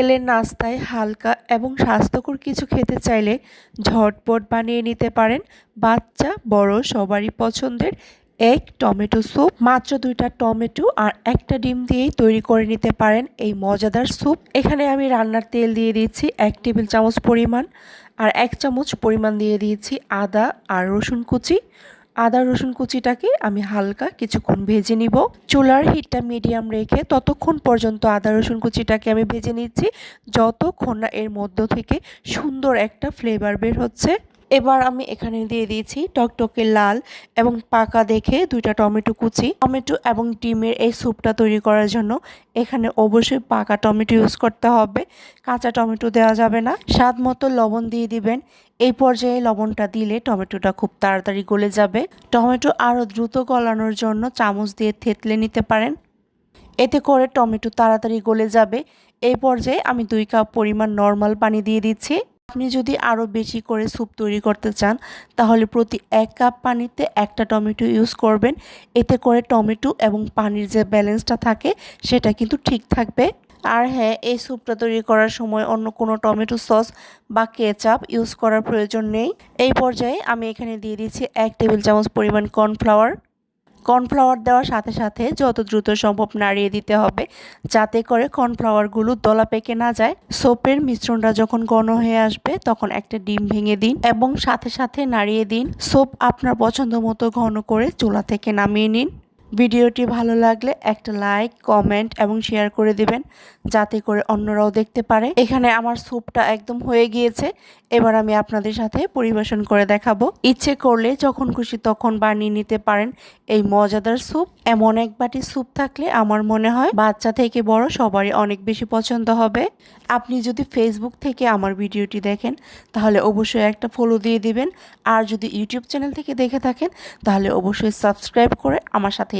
বিকেলের নাস্তায় হালকা এবং স্বাস্থ্যকর কিছু খেতে চাইলে ঝটপট বানিয়ে নিতে পারেন। বাচ্চা, বড়, সবারই পছন্দের এক টমেটো স্যুপ। মাত্র দুইটা টমেটো আর একটা ডিম দিয়েই তৈরি করে নিতে পারেন এই মজাদার স্যুপ। এখানে আমি রান্নার তেল দিয়ে দিয়েছি এক টেবিল চামচ পরিমাণ আর এক চামচ পরিমাণ দিয়ে দিয়েছি আদা আর রসুন কুচি। আদা, রসুন কুচিটাকে আমি হালকা কিছুক্ষণ ভেজে নিব। চুলার হিটটা মিডিয়াম রেখে ততক্ষণ পর্যন্ত আদা, রসুন কুচিটাকে আমি ভেজে নিচ্ছি। যতক্ষণ না এর মধ্য থেকে সুন্দর একটা ফ্লেভার বের হচ্ছে। এবার আমি এখানে দিয়ে দিয়েছি টকটকে লাল এবং পাকা দেখে দুইটা টমেটো কুচি, টমেটো এবং ডিমের এই স্যুপটা তৈরি করার জন্য। এখানে অবশ্যই পাকা টমেটো ইউজ করতে হবে, কাঁচা টমেটো দেওয়া যাবে না। স্বাদ মতো লবণ দিয়ে দিবেন। এই পর্যায়ে লবণটা দিলে টমেটোটা খুব তাড়াতাড়ি গলে যাবে। টমেটো আরও দ্রুত গলানোর জন্য চামচ দিয়ে থেতলে নিতে পারেন। এতে করে টমেটো তাড়াতাড়ি গলে যাবে। এই পর্যায়ে আমি দুই কাপ পরিমাণ নর্মাল পানি দিয়ে দিচ্ছি। আপনি যদি আরও বেশি করে স্যুপ তৈরি করতে চান, তাহলে প্রতি এক কাপ পানিতে একটা টমেটো ইউজ করবেন। এতে করে টমেটো এবং পানির যে ব্যালেন্সটা থাকে, সেটা কিন্তু ঠিক থাকবে। আর হ্যাঁ এই স্যুপটা তৈরি করার সময় অন্য কোনো টমেটো সস বা কেচাপ ইউজ করার প্রয়োজন নেই। এই পর্যায়ে আমি এখানে দিয়ে দিচ্ছি এক টেবিল চামচ পরিমাণ কর্নফ্লাওয়ার। কর্নফ্লাওয়ার দেওয়ার সাথে সাথে যত দ্রুত সম্ভব নাড়িয়ে দিতে হবে, যাতে করে কর্নফ্লাওয়ারগুলো দলা পেকে না যায়। সোপের মিশ্রণটা যখন ঘন হয়ে আসবে, তখন একটা ডিম ভেঙে দিন এবং সাথে সাথে নাড়িয়ে দিন। সোপ আপনার পছন্দ মতো ঘন করে চুলা থেকে নামিয়ে নিন। ভিডিওটি ভালো লাগলে একটা লাইক, কমেন্ট এবং শেয়ার করে দিবেন, যাতে করে অন্যরাও দেখতে পারে। এখানে আমার স্যুপটা একদম হয়ে গিয়েছে। এবার আমি আপনাদের সাথে পরিবেশন করে দেখাবো। ইচ্ছে করলে যখন খুশি তখন বানিয়ে নিতে পারেন এই মজাদার স্যুপ। এমন এক বাটি স্যুপ থাকলে আমার মনে হয় বাচ্চা থেকে বড় সবারই অনেক বেশি পছন্দ হবে। আপনি যদি ফেসবুক থেকে আমার ভিডিওটি দেখেন, তাহলে অবশ্যই একটা ফলো দিয়ে দিবেন। আর যদি ইউটিউব চ্যানেল থেকে দেখে থাকেন, তাহলে অবশ্যই সাবস্ক্রাইব করে আমার সাথেই